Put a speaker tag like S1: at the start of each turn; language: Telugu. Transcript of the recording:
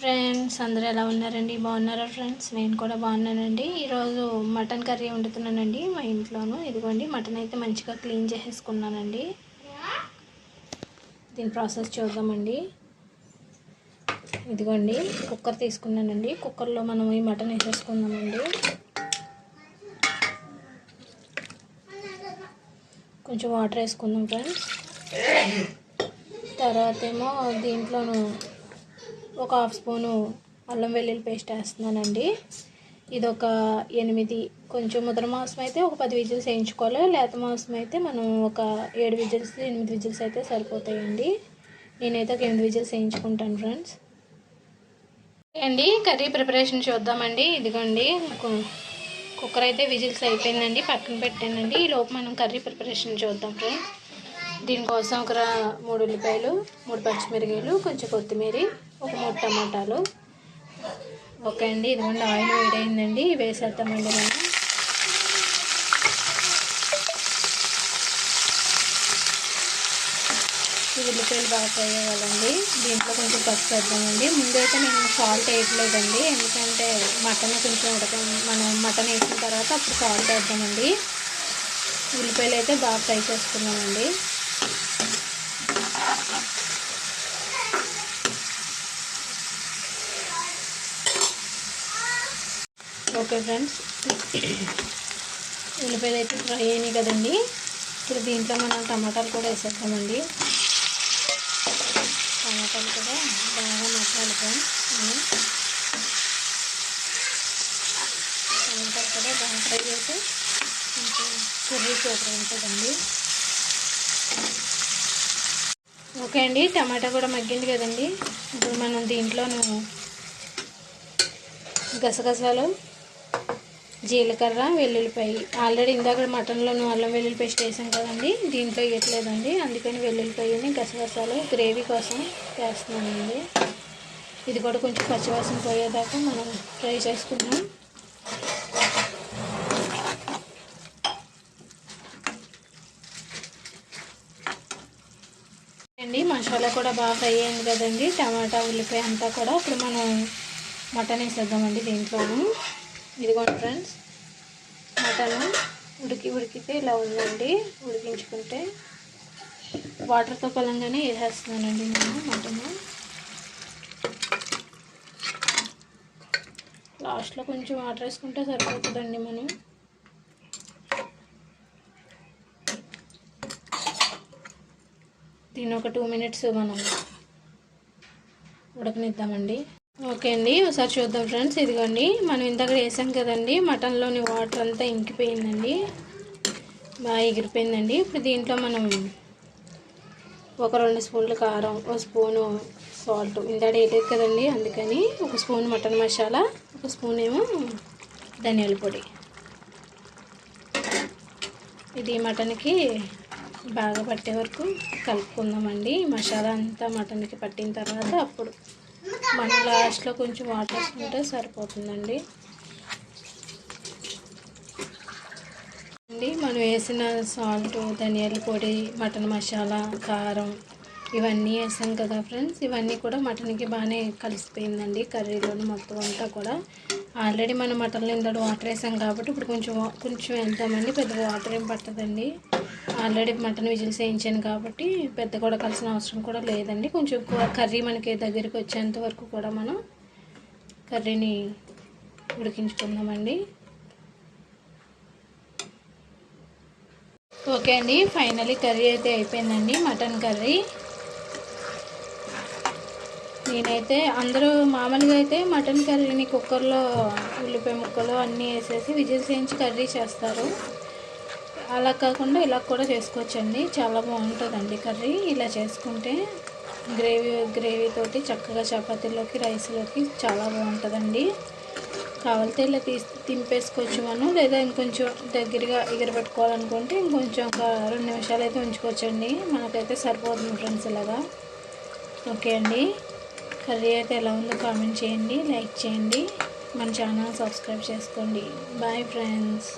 S1: ఫ్రెండ్స్ అందరూ ఎలా ఉన్నారండి? బాగున్నారా ఫ్రెండ్స్ నేను కూడా బాగున్నానండి. ఈరోజు మటన్ కర్రీ వండుతున్నానండి మా ఇంట్లోను. ఇదిగోండి మటన్ అయితే మంచిగా క్లీన్ చేసేసుకున్నానండి. దీని ప్రాసెస్ చూద్దామండి. ఇదిగోండి కుక్కర్ తీసుకున్నానండి. కుక్కర్లో మనం ఈ మటన్ వేసేసుకుందామండి. కొంచెం వాటర్ వేసుకుందాం ఫ్రెండ్స్ తర్వాత ఏమో దీంట్లోనూ ఒక హాఫ్ స్పూను అల్లం వెల్లుల్లి పేస్ట్ వేస్తున్నానండి. ఇది ఒక ఎనిమిది కొంచెం ముద్ర మాంసం అయితే ఒక పది విజిల్స్ వేయించుకోవాలి. లేత మాంసం అయితే మనం ఒక ఏడు విజిల్స్ ఎనిమిది విజిల్స్ అయితే సరిపోతాయండి. నేనైతే ఒక ఎనిమిది విజిల్స్ వేయించుకుంటాను ఫ్రెండ్స్. అండి కర్రీ ప్రిపరేషన్ చూద్దామండి. ఇదిగోండి కుక్కర్ అయితే విజిల్స్ అయిపోయిందండి. పక్కన పెట్టానండి. ఈ లోపు మనం కర్రీ ప్రిపరేషన్ చూద్దాం ఫ్రెండ్స్. దీనికోసం ఒక మూడు ఉల్లిపాయలు మూడు పచ్చిమిరకాయలు కొంచెం కొత్తిమీర ఒక మూడు టమాటాలు. ఓకే అండి ఇదిగోండి ఆయిల్ వేడైందండి వేసేద్దామండి మనం. ఉల్లిపాయలు బాగా ఫ్రై అవ్వాలండి. దీంట్లో కొంచెం పసుపు వేద్దామండి. ముందైతే నేను సాల్ట్ వేయట్లేదండి. ఎందుకంటే మటన్ కొంచెం ఉడక మనం మటన్ వేసిన తర్వాత అప్పుడు సాల్ట్ వేద్దామండి. ఉల్లిపాయలు అయితే బాగా ఫ్రై చేసుకున్నామండి. Okay friends. ఉల్లిపాయలు అయితే ఫ్రై అయినాయి కదండి. ఇప్పుడు దీంట్లో మనం టమాటాలు కూడా వేసేస్తామండి టమాటాలు కూడా బాగా మసాలి ఫ్రెండ్స్. టమాటాలు కూడా బాగా ఫ్రై చేసి కొంచెం కర్రీ సూపర్ ఉంటుందండి ఓకే అండి టమాటా కూడా మగ్గింది కదండి. ఇప్పుడు మనం దీంట్లోనూ గసగసాలు జీలకర్ర వెల్లుల్లిపాయ. ఆల్రెడీ ఇందాక మటన్లో అల్లం వెల్లుల్లి పేస్ట్ వేసాం కదండి దీంట్లో వేయట్లేదండి. అందుకని వెల్లుల్లిపాయని గసగసాలు గ్రేవీ కోసం వేస్తున్నానండి. ఇది కూడా కొంచెం పచ్చివాసన పోయేదాకా మనం ఫ్రై చేసుకుందాం. అండి మసాలా కూడా బాగా ఫ్రై అయింది కదండి టమాటా ఉల్లిపాయ అంతా కూడా. ఇప్పుడు మనం మటన్ వేసేద్దామండి దీంట్లోనూ. ఇదిగోండి ఫ్రెండ్స్. మటన్ ఉడికి ఉడికితే ఇలా ఉందండి. ఉడికించుకుంటే వాటర్తో పలంగానే వేసేస్తున్నానండి నేను మటన్. లాస్ట్లో కొంచెం వాటర్ వేసుకుంటే సరిపోతుందండి మనం. దీన్ని ఒక టూ మినిట్స్ మనం ఉడకనిద్దామండి. ఓకే అండి ఒకసారి చూద్దాం ఫ్రెండ్స్. ఇదిగోండి మనం ఇందాక వేసాం కదండి మటన్లోని వాటర్ అంతా ఇంకిపోయిందండి. బాగా ఎగిరిపోయిందండి. ఇప్పుడు దీంట్లో మనం ఒక రెండు స్పూన్లు కారం ఒక స్పూను సాల్ట్. ఇందాక వేయలేదు కదండి అందుకని ఒక స్పూన్ మటన్ మసాలా ఒక స్పూన్ ఏమో ధనియాల పొడి. ఇది మటన్కి బాగా పట్టే వరకు కలుపుకుందామండి. మసాలా అంతా మటన్కి పట్టిన తర్వాత అప్పుడు మనం లాస్ట్లో కొంచెం వాటర్ వేసుకుంటే సరిపోతుందండి. అండి మనం వేసిన సాల్ట్ ధనియాల పొడి మటన్ మసాలా కారం ఇవన్నీ వేసాం కదా ఫ్రెండ్స్. ఇవన్నీ కూడా మటన్కి బాగానే కలిసిపోయిందండి కర్రీలోని మొత్తం అంతా కూడా. ఆల్రెడీ మనం మటన్లో ఇంత వాటర్ వేసాం కాబట్టి ఇప్పుడు కొంచెం కొంచెం వెళ్తామండి పెద్ద వాటర్ ఏం పట్టదండి. ఆల్రెడీ మటన్ విజిల్స్ వేయించాను కాబట్టి పెద్ద కూడా కలిసిన అవసరం కూడా లేదండి. కొంచెం కర్రీ మనకి దగ్గరికి వచ్చేంత వరకు కూడా మనం కర్రీని ఉడికించుకుందామండి. ఓకే అండి ఫైనలీ కర్రీ అయితే అయిపోయిందండి మటన్ కర్రీ. నేనైతే అందరూ మామూలుగా అయితే మటన్ కర్రీని కుక్కర్లో ఉల్లిపాయ ముక్కలు అన్నీ వేసేసి విజిల్స్ వేయించి కర్రీ చేస్తారు. అలా కాకుండా ఇలా కూడా చేసుకోవచ్చండి. చాలా బాగుంటుందండి కర్రీ. ఇలా చేసుకుంటే గ్రేవీ గ్రేవీతోటి చక్కగా చపాతీలోకి రైస్లోకి చాలా బాగుంటుందండి. కావాలితే ఇలా తీసి తింపేసుకోవచ్చు మనం. లేదా ఇంకొంచెం దగ్గరగా ఎగరబెట్టుకోవాలనుకుంటే ఇంకొంచెం ఒక రెండు నిమిషాలు అయితే ఉంచుకోవచ్చండి. మనకైతే సరిపోతుంది ఫ్రెండ్స్ ఇలాగా. ఓకే అండి. కర్రీ అయితే ఎలా ఉందో కామెంట్ చేయండి లైక్ చేయండి. మన ఛానల్ సబ్స్క్రైబ్ చేసుకోండి. Bye friends